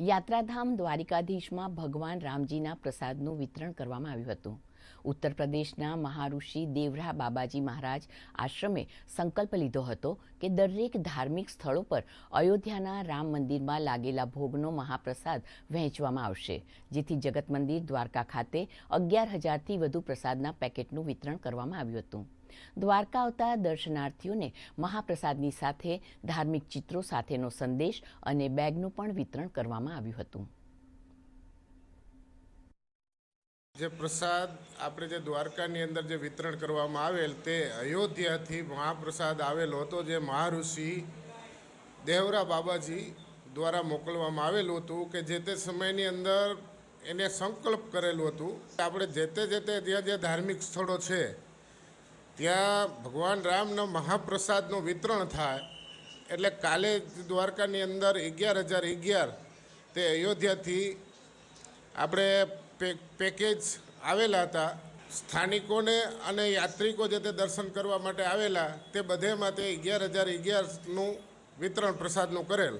યાત્રાધામ દ્વારિકાધીશમાં ભગવાન રામજીના પ્રસાદનું વિતરણ કરવામાં આવ્યું હતું. ઉત્તર પ્રદેશના મહાઋષિ દેવરા બાબાજી મહારાજ આશ્રમે સંકલ્પ લીધો હતો કે દરેક ધાર્મિક સ્થળો પર અયોધ્યાના રામ મંદિરમાં લાગેલા ભોગનો મહાપ્રસાદ વહેંચવામાં આવશે, જેથી જગત મંદિર દ્વારકા ખાતે અગિયાર હજારથી વધુ પ્રસાદના પેકેટનું વિતરણ કરવામાં આવ્યું હતું. દ્વારકા આવતા દર્શનાર્થીઓને મહાપ્રસાદની સાથે ધાર્મિક ચિત્રો સાથેનો સંદેશ અને બેગનું પણ વિતરણ કરવામાં આવ્યું હતું. જે પ્રસાદ આપણે જે દ્વારકાની અંદર જે વિતરણ કરવામાં આવેલ તે અયોધ્યાથી મહાપ્રસાદ આવેલો હતો, જે મહાઋષિ દેવરા બાબાજી દ્વારા મોકલવામાં આવેલું હતું કે જે તે સમયની અંદર એને સંકલ્પ કરેલું હતું આપણે જે તે જે તે જ્યાં જે ધાર્મિક સ્થળો છે, ત્યાં ભગવાન રામનો મહાપ્રસાદનું વિતરણ થાય. એટલે કાલે દ્વારકાની અંદર અગિયાર હજાર અગિયાર તે અયોધ્યાથી આપણે પેકેજ આવેલા હતા, સ્થાનિકોને અને યાત્રિકો જે તે દર્શન કરવા માટે આવેલા, તે બધેમાં તે અગિયાર હજાર અગિયારનું વિતરણ પ્રસાદનું કરેલ.